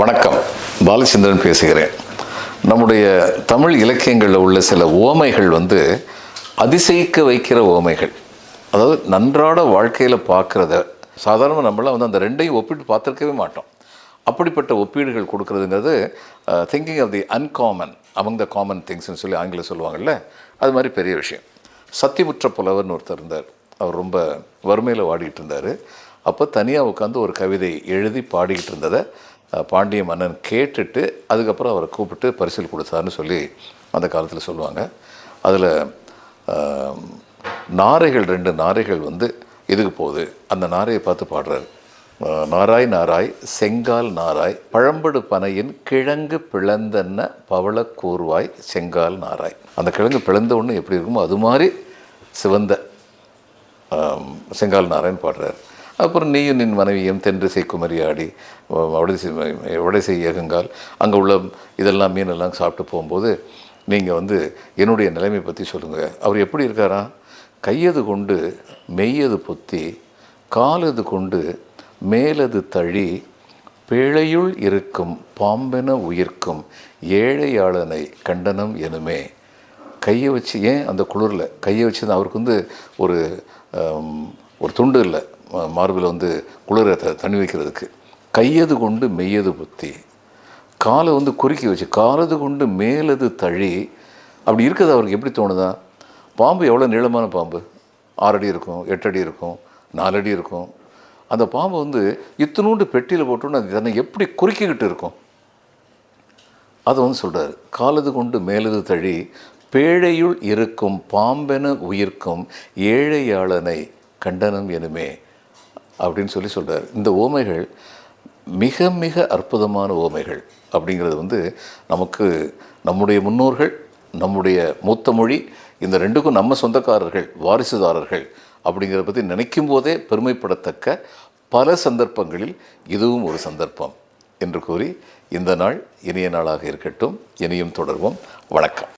வணக்கம். பாலச்சந்திரன் பேசுகிறேன். நம்முடைய தமிழ் இலக்கியங்களில் உள்ள சில ஓமைகள் வந்து அதிசயிக்க வைக்கிற ஓமைகள். அதாவது நன்றாட வாழ்க்கையில் பார்க்குறத சாதாரணமாக நம்மளாம் வந்து அந்த ரெண்டையும் ஒப்பிட்டு பார்த்துருக்கவே மாட்டோம். அப்படிப்பட்ட ஒப்பீடுகள் கொடுக்குறதுங்கிறது thinking of the uncommon among the common திங்ஸ்னு சொல்லி ஆங்கிலம் சொல்லுவாங்கள்ல அது மாதிரி பெரிய விஷயம். சத்தியமுற்ற புலவர்னு ஒருத்தர் இருந்தார். அவர் ரொம்ப வறுமையில் வாடிக்கிட்டு இருந்தார். அப்போ தனியாக உட்காந்து ஒரு கவிதை எழுதி பாடிக்கிட்டு இருந்ததை பாண்டிய மன்னன் கேட்டுட்டு அதுக்கப்புறம் அவரை கூப்பிட்டு பரிசில் கொடுத்தாருன்னு சொல்லி அந்த காலத்தில் சொல்லுவாங்க. அதில் நாரைகள் ரெண்டு நாரைகள் வந்து இதுக்கு போகுது? அந்த நாரையை பார்த்து பாடுறாரு. நாராய் நாராய் செங்கால் நாராய் பழம்படு பனையின் கிழங்கு பிளந்தன்ன பவள கூர்வாய் செங்கால் நாராய். அந்த கிழங்கு பிளந்த ஒன்று எப்படி இருக்குமோ அது மாதிரி சிவந்த செங்கால் நாராயண் பாடுறார். அப்புறம் நீயும் நின் மனைவியும் தென்றிசை குமரியாடி. வடதிசை வடதிசை இயகுங்கால் அங்கே உள்ள இதெல்லாம் மீனெல்லாம் சாப்பிட்டு போகும்போது நீங்கள் வந்து என்னுடைய நிலைமை பற்றி சொல்லுங்கள் அவர் எப்படி இருக்காரா? கையது கொண்டு மெய்யது பொத்தி காலது கொண்டு மேலது தழி பேழையுள் இருக்கும் பாம்பென உயிர்க்கும் ஏழையாளனை கண்டனம் எனுமே. கையை வச்சு ஏன் அந்த குளிரில்? கையை வச்சு தான் அவருக்கு வந்து ஒரு ஒரு துண்டு இல்லை. மார்பில் வந்து குளிர த தண்ணி வைக்கிறதுக்கு. கையது கொண்டு மெய்யது புத்தி. காலை வந்து குறுக்கி வச்சு காலது கொண்டு மேலது தழி. அப்படி இருக்கிறது அவருக்கு? எப்படி தோணுதா? பாம்பு எவ்வளோ நீளமான பாம்பு? ஆறடி இருக்கும் எட்டடி இருக்கும் நாலடி இருக்கும். அந்த பாம்பு வந்து இத்தினூண்டு பெட்டியில் போட்டோன்னு அது தன்னை எப்படி குறுக்கிக்கிட்டு இருக்கும்? அதை வந்து சொல்கிறார் காலது கொண்டு மேலது தழி பேழையுள் இருக்கும் பாம்பென உயிர்க்கும் ஏழையாளனை கண்டனம் எனுமே. அப்படின்னு சொல்லி சொல்கிறார் இந்த ஓமைகள் மிக மிக அற்புதமான ஓமைகள் அப்படிங்கிறது வந்து நமக்கு நம்முடைய முன்னோர்கள் நம்முடைய மூத்த மொழி இந்த ரெண்டுக்கும் நம்ம சொந்தக்காரர்கள் வாரிசுதாரர்கள் அப்படிங்கிறத பற்றி நினைக்கும் போதே பெருமைப்படத்தக்க பல சந்தர்ப்பங்களில் இதுவும் ஒரு சந்தர்ப்பம் என்று கூறி இந்த நாள் இனிய நாளாக இருக்கட்டும். இனியும் தொடர்வோம். வணக்கம்.